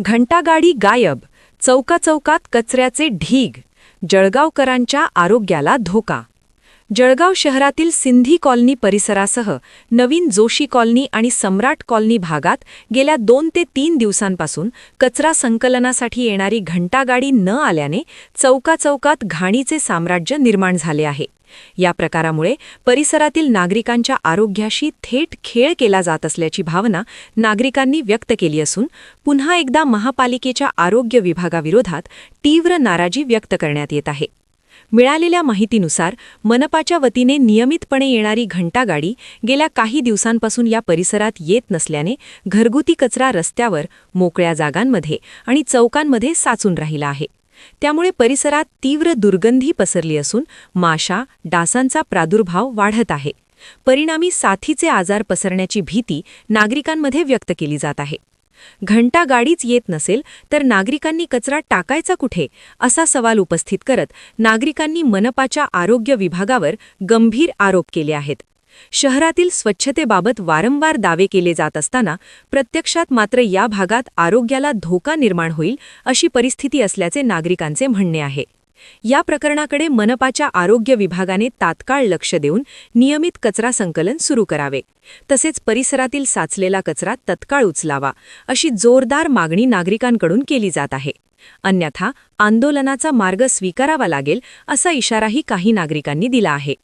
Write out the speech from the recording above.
घंटागाडी गायब चौकाचौकात कचऱ्याचे ढीग जळगावकरांच्या आरोग्याला धोका जळगाव शहरातील सिंधी कॉलनी परिसरासह नवीन जोशी कॉलनी आणि सम्राट कॉलनी भागात गेल्या दोन ते तीन दिवसांपासून कचरा संकलनासाठी येणारी घंटागाडी न आल्याने चौकाचौकात घाणीचे साम्राज्य निर्माण झाले आहे. या प्रकारामुळे परिसरातील नागरिकांच्या आरोग्याशी थेट खेळ केला जात असल्याची भावना नागरिकांनी व्यक्त केली असून पुन्हा एकदा महापालिकेच्या आरोग्य विभागाविरोधात तीव्र नाराजी व्यक्त करण्यात येत आहे. मिळालेल्या माहितीनुसार मनपाच्या वतीने नियमितपणे येणारी घंटागाडी गेल्या काही दिवसांपासून या परिसरात येत नसल्याने घरगुती कचरा रस्त्यावर मोकळ्या जागांमध्ये आणि चौकांमध्ये साचून राहिला आहे. त्यामुळे परिसरात तीव्र दुर्गंधी पसरली असून माशा डासांचा प्रादुर्भाव वाढत आहे. परिणामी साथीचे आजार पसरण्याची भीती नागरिकांमध्ये व्यक्त केली जात आहे. घंटा गाडीच येत नसेल तर नागरिकांनी कचरा टाकायचा कुठे? असा सवाल उपस्थित करत नागरिकांनी मनपाच्या आरोग्य विभागावर गंभीर आरोप केले आहेत. शहरातील स्वच्छतेबाबत वारंवार दावे केले जात असताना प्रत्यक्षात मात्र या भागात आरोग्याला धोका निर्माण होईल अशी परिस्थिती असल्याचे नागरिकांचे म्हणणे आहे. या प्रकरणाकडे मनपाच्या आरोग्य विभागाने तात्काळ लक्ष देऊन नियमित कचरा संकलन सुरू करावे. तसेच परिसरातील साचलेला कचरा तत्काळ उचलावा अशी जोरदार मागणी नागरिकांकडून केली जात आहे. अन्यथा आंदोलनाचा मार्ग स्वीकारावा लागेल असा इशाराही काही नागरिकांनी दिला आहे.